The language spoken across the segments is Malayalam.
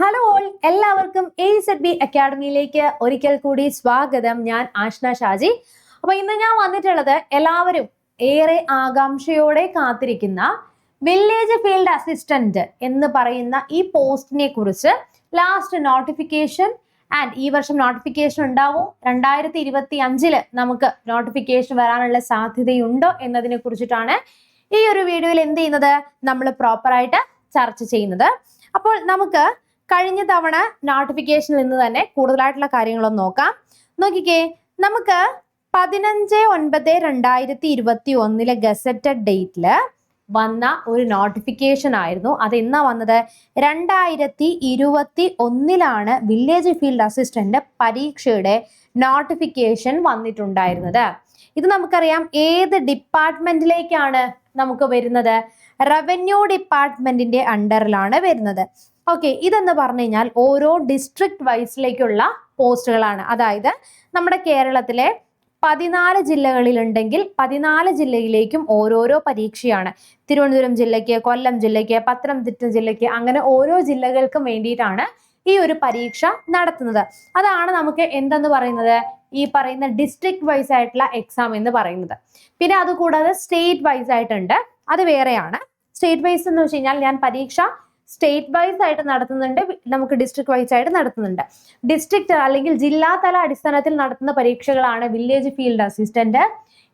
ഹലോ ഓൾ എല്ലാവർക്കും എ സെഡ് ബി അക്കാഡമിയിലേക്ക് ഒരിക്കൽ കൂടി സ്വാഗതം. ഞാൻ ആഷ്ന ഷാജി. അപ്പൊ ഇന്ന് ഞാൻ വന്നിട്ടുള്ളത് എല്ലാവരും ഏറെ ആകാംക്ഷയോടെ കാത്തിരിക്കുന്ന വില്ലേജ് ഫീൽഡ് അസിസ്റ്റന്റ് എന്ന് പറയുന്ന ഈ പോസ്റ്റിനെ കുറിച്ച് ലാസ്റ്റ് നോട്ടിഫിക്കേഷൻ ആൻഡ് ഈ വർഷം നോട്ടിഫിക്കേഷൻ ഉണ്ടാവും. രണ്ടായിരത്തി ഇരുപത്തി അഞ്ചിൽ നമുക്ക് നോട്ടിഫിക്കേഷൻ വരാനുള്ള സാധ്യതയുണ്ടോ എന്നതിനെ കുറിച്ചിട്ടാണ് ഈ ഒരു വീഡിയോയിൽ എന്ത് ചെയ്യുന്നത്? നമ്മൾ പ്രോപ്പറായിട്ട് ചർച്ച ചെയ്യുന്നത്. അപ്പോൾ നമുക്ക് കഴിഞ്ഞ തവണ നോട്ടിഫിക്കേഷനിൽ നിന്ന് തന്നെ കൂടുതലായിട്ടുള്ള കാര്യങ്ങളൊന്ന് നോക്കാം. നോക്കിക്കേ നമുക്ക് പതിനഞ്ച് ഒൻപത് രണ്ടായിരത്തി ഇരുപത്തി ഒന്നിലെ ഗസറ്റഡ് ഡേറ്റിൽ വന്ന ഒരു നോട്ടിഫിക്കേഷൻ ആയിരുന്നു. അത് എന്നാ വന്നത്. രണ്ടായിരത്തി ഇരുപത്തി ഒന്നിലാണ് വില്ലേജ് ഫീൽഡ് അസിസ്റ്റന്റ് പരീക്ഷയുടെ നോട്ടിഫിക്കേഷൻ വന്നിട്ടുണ്ടായിരുന്നത്. ഇത് നമുക്കറിയാം ഏത് ഡിപ്പാർട്ട്മെന്റിലേക്കാണ് നമുക്ക് വരുന്നത്? റവന്യൂ ഡിപ്പാർട്ട്മെന്റിന്റെ അണ്ടറിലാണ് വരുന്നത്. ഓക്കെ ഇതെന്ന് പറഞ്ഞു കഴിഞ്ഞാൽ ഓരോ ഡിസ്ട്രിക്ട് വൈസിലേക്കുള്ള പോസ്റ്റുകളാണ് അതായത് നമ്മുടെ കേരളത്തിലെ പതിനാല് ജില്ലകളിലുണ്ടെങ്കിൽ പതിനാല് ജില്ലയിലേക്കും ഓരോരോ പരീക്ഷയാണ്. തിരുവനന്തപുരം ജില്ലയ്ക്ക് കൊല്ലം ജില്ലയ്ക്ക് പത്തനംതിട്ട ജില്ലയ്ക്ക് അങ്ങനെ ഓരോ ജില്ലകൾക്കും വേണ്ടിയിട്ടാണ് ഈ ഒരു പരീക്ഷ നടത്തുന്നത്. അതാണ് നമുക്ക് എന്തെന്ന് പറയുന്നത്? ഈ പറയുന്ന ഡിസ്ട്രിക്ട് വൈസ് ആയിട്ടുള്ള എക്സാം എന്ന് പറയുന്നത്. പിന്നെ അതുകൂടാതെ സ്റ്റേറ്റ് വൈസ് ആയിട്ടുണ്ട്. അത് വേറെയാണ്. സ്റ്റേറ്റ് വൈസ് എന്ന് വെച്ച് കഴിഞ്ഞാൽ ഞാൻ പരീക്ഷ സ്റ്റേറ്റ് വൈസ് ആയിട്ട് നടത്തുന്നുണ്ട് നമുക്ക് ഡിസ്ട്രിക്ട് വൈസ് ആയിട്ട് നടത്തുന്നുണ്ട്. ഡിസ്ട്രിക്ട് അല്ലെങ്കിൽ ജില്ലാതല അടിസ്ഥാനത്തിൽ നടത്തുന്ന പരീക്ഷകളാണ് village field assistant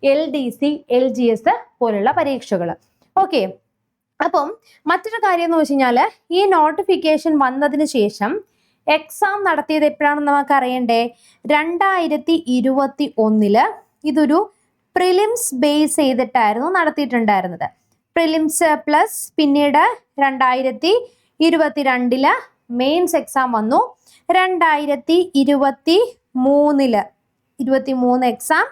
L D C L G S പോലുള്ള പരീക്ഷകൾ ഓക്കെ അപ്പം മറ്റൊരു കാര്യം എന്ന് വെച്ച് കഴിഞ്ഞാൽ ഈ നോട്ടിഫിക്കേഷൻ വന്നതിന് ശേഷം എക്സാം നടത്തിയത് എപ്പോഴാണെന്ന് നമുക്ക് അറിയണ്ടേ? രണ്ടായിരത്തി ഇരുപത്തി ഒന്നിൽ ഇതൊരു പ്രിലിംസ് ബേസ് ചെയ്തിട്ടായിരുന്നു നടത്തിയിട്ടുണ്ടായിരുന്നത്. പ്രിലിംസ് പ്ലസ് പിന്നീട് രണ്ടായിരത്തി ഇരുപത്തിരണ്ടിൽ മെയിൻസ് എക്സാം വന്നു. രണ്ടായിരത്തി ഇരുപത്തി മൂന്നിൽ ഇരുപത്തി മൂന്ന് എക്സാം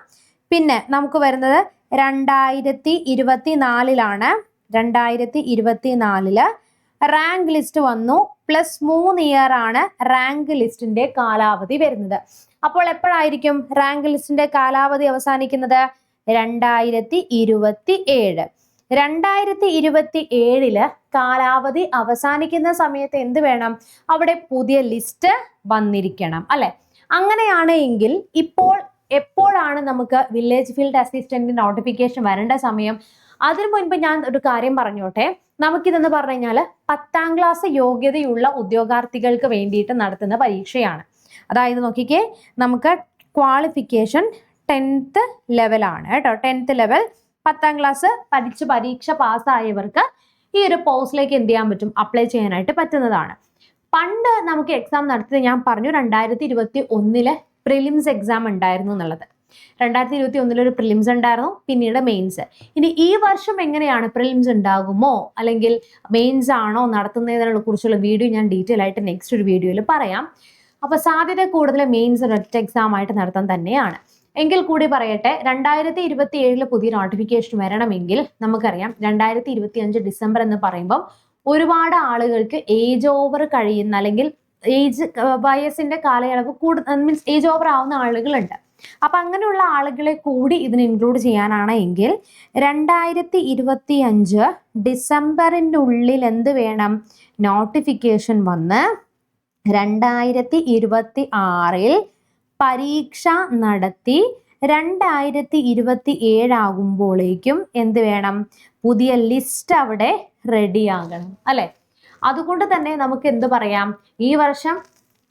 പിന്നെ നമുക്ക് വരുന്നത് രണ്ടായിരത്തി ഇരുപത്തി നാലിലാണ് രണ്ടായിരത്തി ഇരുപത്തി നാലിൽ റാങ്ക് ലിസ്റ്റ് വന്നു. പ്ലസ് മൂന്ന് ഇയർ ആണ് റാങ്ക് ലിസ്റ്റിന്റെ കാലാവധി വരുന്നത്. അപ്പോൾ എപ്പോഴായിരിക്കും റാങ്ക് ലിസ്റ്റിന്റെ കാലാവധി അവസാനിക്കുന്നത്? രണ്ടായിരത്തി ഇരുപത്തി ഏഴ് രണ്ടായിരത്തി ഇരുപത്തി ഏഴിൽ കാലാവധി അവസാനിക്കുന്ന സമയത്ത് എന്ത് വേണം? അവിടെ പുതിയ ലിസ്റ്റ് വന്നിരിക്കണം അല്ലെ? അങ്ങനെയാണ് എങ്കിൽ ഇപ്പോൾ എപ്പോഴാണ് നമുക്ക് വില്ലേജ് ഫീൽഡ് അസിസ്റ്റന്റ് നോട്ടിഫിക്കേഷൻ വരേണ്ട സമയം? അതിനു മുൻപ് ഞാൻ ഒരു കാര്യം പറഞ്ഞോട്ടെ. നമുക്കിതെന്ന് പറഞ്ഞു കഴിഞ്ഞാൽ പത്താം ക്ലാസ് യോഗ്യതയുള്ള ഉദ്യോഗാർത്ഥികൾക്ക് വേണ്ടിയിട്ട് നടത്തുന്ന പരീക്ഷയാണ്. അതായത് നോക്കിക്കേ നമുക്ക് ക്വാളിഫിക്കേഷൻ ടെൻത്ത് ലെവലാണ് കേട്ടോ. ടെൻത്ത് ലെവൽ പത്താം ക്ലാസ് പഠിച്ച് പരീക്ഷ പാസ്സായവർക്ക് ഈ ഒരു പോസ്റ്റിലേക്ക് എന്ത് ചെയ്യാൻ പറ്റും? അപ്ലൈ ചെയ്യാനായിട്ട് പറ്റുന്നതാണ്. പണ്ട് നമുക്ക് എക്സാം നടത്തിയത് ഞാൻ പറഞ്ഞു രണ്ടായിരത്തി ഇരുപത്തി ഒന്നിലെ പ്രിലിംസ് എക്സാം ഉണ്ടായിരുന്നു എന്നുള്ളത്. രണ്ടായിരത്തി ഇരുപത്തി ഒന്നിലൊരു പ്രിലിംസ് ഉണ്ടായിരുന്നു പിന്നീട് മെയിൻസ് ഇനി ഈ വർഷം എങ്ങനെയാണ് പ്രിലിംസ് ഉണ്ടാകുമോ? അല്ലെങ്കിൽ മെയിൻസ് ആണോ നടത്തുന്നതിനെ കുറിച്ചുള്ള വീഡിയോ ഞാൻ ഡീറ്റെയിൽ ആയിട്ട് നെക്സ്റ്റ് ഒരു വീഡിയോയിൽ പറയാം. അപ്പോൾ സാധ്യത കൂടുതൽ മെയിൻസ് ഒരൊറ്റ എക്സാം ആയിട്ട് നടത്താൻ തന്നെയാണ്. എങ്കിൽ കൂടി പറയട്ടെ രണ്ടായിരത്തി ഇരുപത്തി ഏഴിൽ പുതിയ നോട്ടിഫിക്കേഷൻ വരണമെങ്കിൽ നമുക്കറിയാം രണ്ടായിരത്തി ഇരുപത്തി അഞ്ച് ഡിസംബർ എന്ന് പറയുമ്പം ഒരുപാട് ആളുകൾക്ക് ഏജ് ഓവർ കഴിയുന്ന അല്ലെങ്കിൽ ഏജ് വയസ്സിന്റെ കാലയളവ് കൂടു മീൻസ് ഏജ് ഓവർ ആവുന്ന ആളുകളുണ്ട്. അപ്പൊ അങ്ങനെയുള്ള ആളുകളെ കൂടി ഇതിന് ഇൻക്ലൂഡ് ചെയ്യാനാണ് എങ്കിൽ രണ്ടായിരത്തി ഇരുപത്തി അഞ്ച് ഡിസംബറിന്റെ ഉള്ളിൽ എന്ത് വേണം? നോട്ടിഫിക്കേഷൻ വന്ന് രണ്ടായിരത്തി ഇരുപത്തി ആറിൽ പരീക്ഷ നടത്തി രണ്ടായിരത്തി ഇരുപത്തി ഏഴാകുമ്പോഴേക്കും എന്ത് വേണം? പുതിയ ലിസ്റ്റ് അവിടെ റെഡിയാകണം അല്ലെ? അതുകൊണ്ട് തന്നെ നമുക്ക് എന്ത് പറയാം? ഈ വർഷം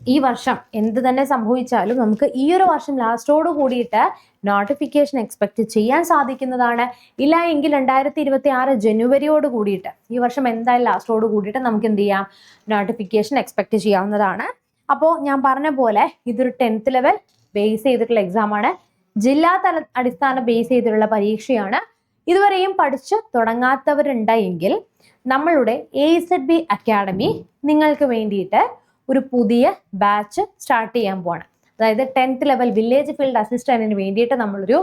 ഈ വർഷം എന്ത് തന്നെ സംഭവിച്ചാലും നമുക്ക് ഈ ഒരു വർഷം ലാസ്റ്റോട് കൂടിയിട്ട് നോട്ടിഫിക്കേഷൻ എക്സ്പെക്ട് ചെയ്യാൻ സാധിക്കുന്നതാണ്. ഇല്ല എങ്കിൽ രണ്ടായിരത്തി ഇരുപത്തി ആറ് ജനുവരിയോട് കൂടിയിട്ട് ഈ വർഷം എന്തായാലും ലാസ്റ്റോട് കൂടിയിട്ട് നമുക്ക് എന്ത് ചെയ്യാം? നോട്ടിഫിക്കേഷൻ എക്സ്പെക്ട് ചെയ്യാവുന്നതാണ്. അപ്പോൾ ഞാൻ പറഞ്ഞ പോലെ ഇതൊരു ടെൻത്ത് ലെവൽ ബേസ് ചെയ്തിട്ടുള്ള എക്സാം ആണ്. ജില്ലാ തല അടിസ്ഥാന ബേസ് ചെയ്തിട്ടുള്ള പരീക്ഷയാണ്. ഇതുവരെയും പഠിച്ച് തുടങ്ങാത്തവരുണ്ടെങ്കിൽ നമ്മളുടെ എ സെഡ് ബി അക്കാഡമി നിങ്ങൾക്ക് വേണ്ടിയിട്ട് ഒരു പുതിയ ബാച്ച് സ്റ്റാർട്ട് ചെയ്യാൻ പോവാണ്. അതായത് ടെൻത്ത് ലെവൽ വില്ലേജ് ഫീൽഡ് അസിസ്റ്റന്റിന് വേണ്ടിയിട്ട് നമ്മളൊരു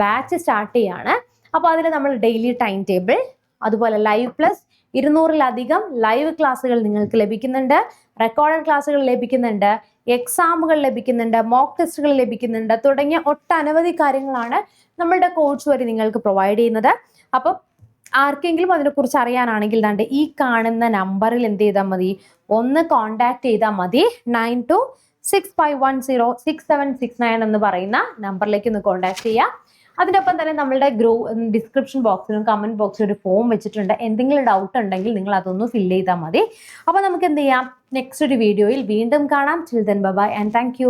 ബാച്ച് സ്റ്റാർട്ട് ചെയ്യാണ്. അപ്പോൾ അതിൽ നമ്മൾ ഡെയിലി ടൈം ടേബിൾ അതുപോലെ ലൈവ് പ്ലസ് ഇരുന്നൂറിലധികം ലൈവ് ക്ലാസ്സുകൾ നിങ്ങൾക്ക് ലഭിക്കുന്നുണ്ട്. റെക്കോർഡഡ് ക്ലാസ്സുകൾ ലഭിക്കുന്നുണ്ട്. എക്സാമുകൾ ലഭിക്കുന്നുണ്ട്. മോക്ക് ടെസ്റ്റുകൾ ലഭിക്കുന്നുണ്ട്. തുടങ്ങിയ ഒട്ടനവധി കാര്യങ്ങളാണ് നമ്മളുടെ കോഴ്സ് വഴി നിങ്ങൾക്ക് പ്രൊവൈഡ് ചെയ്യുന്നത്. അപ്പം ആർക്കെങ്കിലും അതിനെക്കുറിച്ച് അറിയാനാണെങ്കിൽ ദാണ്ട് ഈ കാണുന്ന നമ്പറിൽ എന്ത് ചെയ്താൽ മതി? ഒന്ന് കോണ്ടാക്ട് ചെയ്താൽ മതി. Nine two six five one zero six seven six nine എന്ന് പറയുന്ന നമ്പറിലേക്ക് ഒന്ന് കോണ്ടാക്ട് ചെയ്യുക അതിനൊപ്പം തന്നെ നമ്മളുടെ ഗ്രൂ ഡിസ്ക്രിപ്ഷൻ ബോക്സിലും കമന്റ് ബോക്സിലും ഒരു ഫോം വെച്ചിട്ടുണ്ട്. എന്തെങ്കിലും ഡൗട്ട് ഉണ്ടെങ്കിൽ നിങ്ങൾ അതൊന്ന് ഫിൽ ചെയ്താൽ മതി. അപ്പോൾ നമുക്ക് എന്ത് ചെയ്യാം? നെക്സ്റ്റ് ഒരു വീഡിയോയിൽ വീണ്ടും കാണാം. ചിൽതൻ ബബായ് ആൻഡ് താങ്ക്